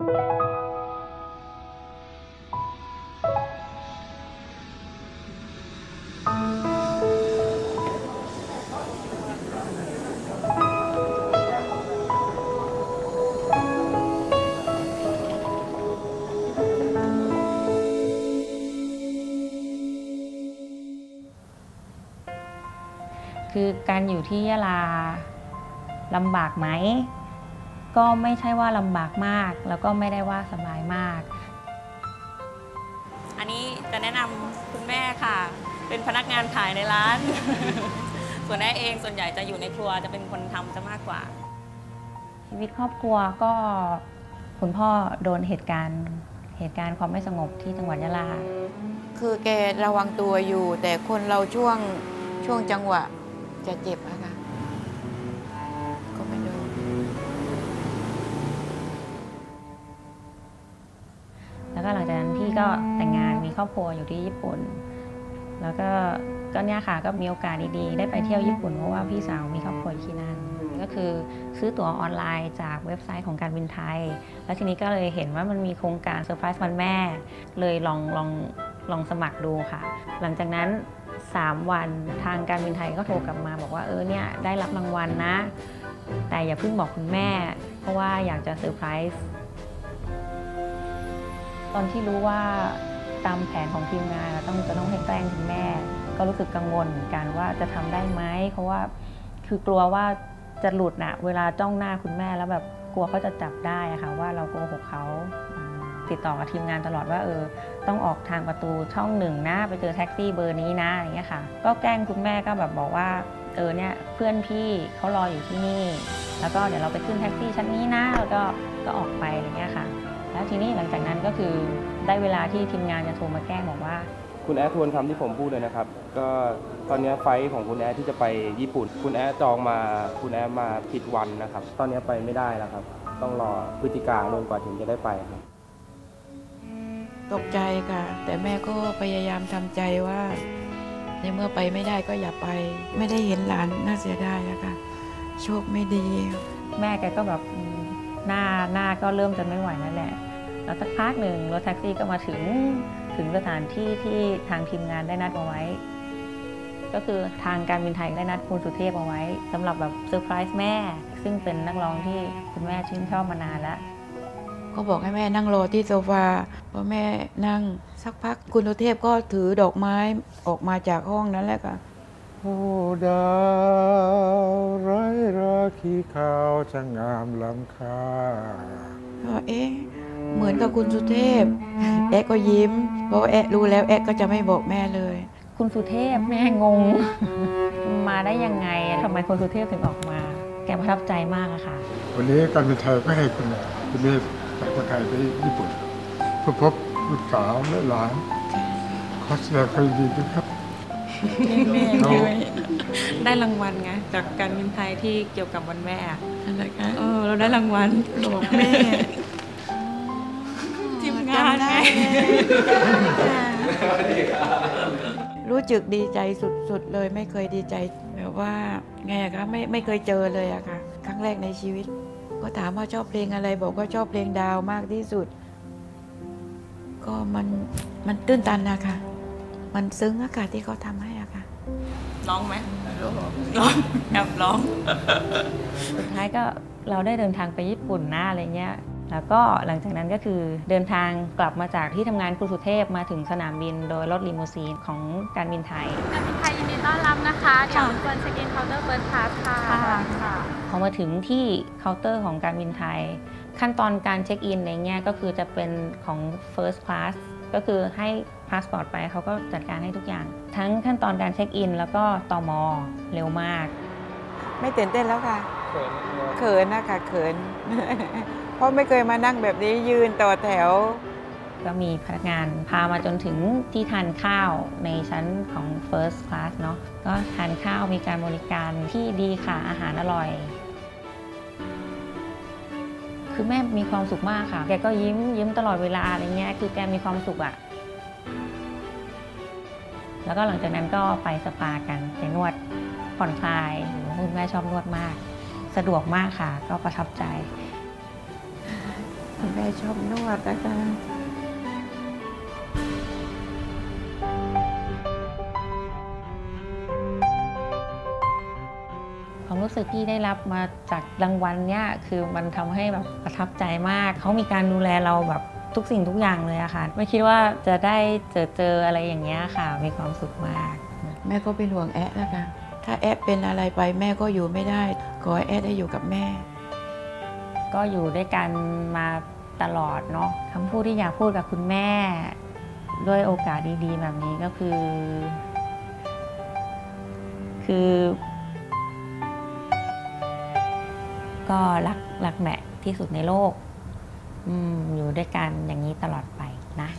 คือการอยู่ที่ยะลาลำบากไหม ก็ไม่ใช่ว่าลำบากมาก แล้วก็ไม่ได้ว่าสบายมาก อันนี้จะแนะนำคุณแม่ค่ะ เป็นพนักงานขายในร้าน ส่วนแม่เองส่วนใหญ่จะอยู่ในครัวจะเป็นคนทำจะมากกว่า ชีวิตครอบครัวก็คุณพ่อโดนเหตุการณ์เหตุการณ์ความไม่สงบที่จังหวัดยะลา คือแกระวังตัวอยู่ แต่คนเราช่วงช่วงจังหวะจะเจ็บอะค่ะ แล้วก็หลังจากนั้นพี่ก็แต่งงานมีครอบครัวอยู่ที่ญี่ปุ่น แล้วก็ก็เนี่ยค่ะก็มีโอกาสดีๆ ได้ไปเที่ยวญี่ปุ่นเพราะว่าพี่สาวมีครอบครัวที่นั่นก็คือซื้อตั๋วออนไลน์จากเว็บไซต์ของการบินไทย แล้วทีนี้ก็เลยเห็นว่ามันมีโครงการเซอร์ไพรส์วันแม่ เลยลองลองลองสมัครดูค่ะ หลังจากนั้น 3 วันทางการบินไทยก็โทรกลับมาบอกว่าเออเนี่ยได้รับรางวัลนะ แต่อย่าเพิ่งบอกคุณแม่ เพราะว่าอยากจะเซอร์ไพรส์ ตอนที่รู้ว่าตามแผนของทีมงานเราต้องจะต้องให้แกล้งคุณแม่ ก็รู้สึกกังวลเหมือนกันว่าจะทำได้ไหมเพราะว่าคือกลัวว่าจะหลุดนะเวลาจ้องหน้าคุณแม่แล้วแบบกลัวเขาจะจับได้อะค่ะว่าเราโกหกเขาติดต่อกับทีมงานตลอดว่าเออต้องออกทางประตูช่องหนึ่งนะไปเจอแท็กซี่เบอร์นี้นะอย่างเงี้ยค่ะ ก็แกล้งคุณแม่ก็แบบบอกว่าเออเนี่ยเพื่อนพี่เขารออยู่ที่นี่ แล้วก็เดี๋ยวเราไปขึ้นแท็กซี่ชั้นนี้นะแล้วก็ก็ออกไปอะไรเงี้ยค่ะ แล้วทีนี้หลังจากนั้นก็คือได้เวลาที่ทีมงานจะโทรมาแกล้งบอกว่า คุณแอดทวนคำที่ผมพูดเลยนะครับ ก็ตอนนี้ไฟล์ของคุณแอดที่จะไปญี่ปุ่น คุณแอดจองมาคุณแอดมาผิดวันนะครับ ตอนนี้ไปไม่ได้แล้วครับ ต้องรอพฤศจิกายนกว่าถึงจะได้ไปครับตกใจค่ะ แต่แม่ก็พยายามทำใจว่าในเมื่อไปไม่ได้ก็อย่าไป ไม่ได้เห็นหลานน่าเสียดายอะค่ะโชคไม่ดี แม่แกก็แบบอืมหน้าหน้าก็เริ่มจะไม่ไหวนั่นแหละ แล้วสักพักหนึ่งรถแท็กซี่ก็มาถึงถึงสถานที่ที่ทางทีมงานได้นัดเอาไว้ ก็คือทางการบินไทยได้นัดคุณสุเทพเอาไว้สำหรับแบบเซอร์ไพรส์แม่ ซึ่งเป็นนักร้องที่คุณแม่ชื่นชอบมานานแล้วก็บอกให้แม่นั่งรอที่โซฟาพอแม่นั่งสักพักคุณตุเทพก็ถือดอกไม้ออกมาจากห้องนั้นแหละค่ะโอ้ดาวไร้ราคีขาวช่างงามล้ำค่าก็เอ๊ะ เหมือนกับคุณสุเทพ แอะก็ยิ้ม เพราะว่าแอะรู้แล้วแอะก็จะไม่บอกแม่เลย คุณสุเทพแม่งง มาได้ยังไงทำไมคุณสุเทพถึงออกมา แกประทับใจมากอะค่ะ วันนี้การบินไทยก็ให้คุณคุณเมฆจากคนไทยไปญี่ปุ่นเพื่อพบลูกสาวและหลานขอแสดงความยินดีด้วยครับแม่เอาด้วยได้รางวัลไงจากการบินไทยที่เกี่ยวกับวันแม่อะอะไรคะเออเราได้รางวัลบอกแม่ทีมงานไง รู้จึกดีใจสุดๆเลยไม่เคยดีใจแบบว่าไงอะคะไม่ไม่เคยเจอเลยอะค่ะ ครั้งแรกในชีวิต ก็ถามว่าชอบเพลงอะไร บอกว่าชอบเพลงดาวมากที่สุด ก็มันมันตื้นตันนะคะมันซึ้งอากาศที่เขาทำให้อะค่ะร้องไหมร้องแอบร้องสุดท้ายก็เราได้เดินทางไปญี่ปุ่นนะอะไรเงี้ย แล้วก็หลังจากนั้นก็คือเดินทางกลับมาจากที่ทำงานครูสุเทพมาถึงสนามบิน โดยรถลิมูซีนของการบินไทย การบินไทยยินดีต้อนรับนะคะเดี๋ยวควรเช็คอินเคาน์เตอร์เฟิร์สคลาสค่ะค่ะพอมาถึงที่เคาน์เตอร์ของการบินไทย ขั้นตอนการเช็คอินอะไรเงี้ยก็คือจะเป็นของ First Class ก็คือให้พาสปอร์ตไปเขาก็จัดการให้ทุกอย่าง ทั้งขั้นตอนการเช็คอิน แล้วก็ตอมอเร็วมาก ไม่ตื่นเต้นแล้วค่ะ เขินนะคะเขิน เพราะไม่เคยมานั่งแบบนี้ยืนต่อแถว ก็มีพนักงานพามาจนถึงที่ทานข้าวในชั้นของ First Class เนาะก็ทานข้าวมีการบริการที่ดีค่ะอาหารอร่อย คือแม่มีความสุขมากค่ะ แกก็ยิ้มยิ้มตลอดเวลาอะไรเงี้ยคือแกมีความสุขอะแล้วก็หลังจากนั้นก็ไปสปากันไปนวดผ่อนคลายคุณแม่ชอบนวดมาก สะดวกมากค่ะ ก็ประทับใจ คุณแม่ชอบนวดนะคะความรู้สึกที่ได้รับมาจากรางวัลเนี้ยคือมันทำให้แบบประทับใจมาก เขามีการดูแลเราแบบทุกสิ่งทุกอย่างเลยอะค่ะ ไม่คิดว่าจะได้เจอเจออะไรอย่างเงี้ยค่ะ มีความสุขมาก แม่ก็เป็นห่วงแอะนะคะ ถ้าแอะเป็นอะไรไปแม่ก็อยู่ไม่ได้ ขอให้แอะได้อยู่กับแม่ ก็อยู่ด้วยกันมาตลอดเนาะคำพูดที่อยากพูดกับคุณแม่ ด้วยโอกาสดีๆแบบนี้ก็คือ คือ ก็รักรักแม่ที่สุดในโลกอือยู่ด้วยกันอย่างนี้ตลอดไปนะ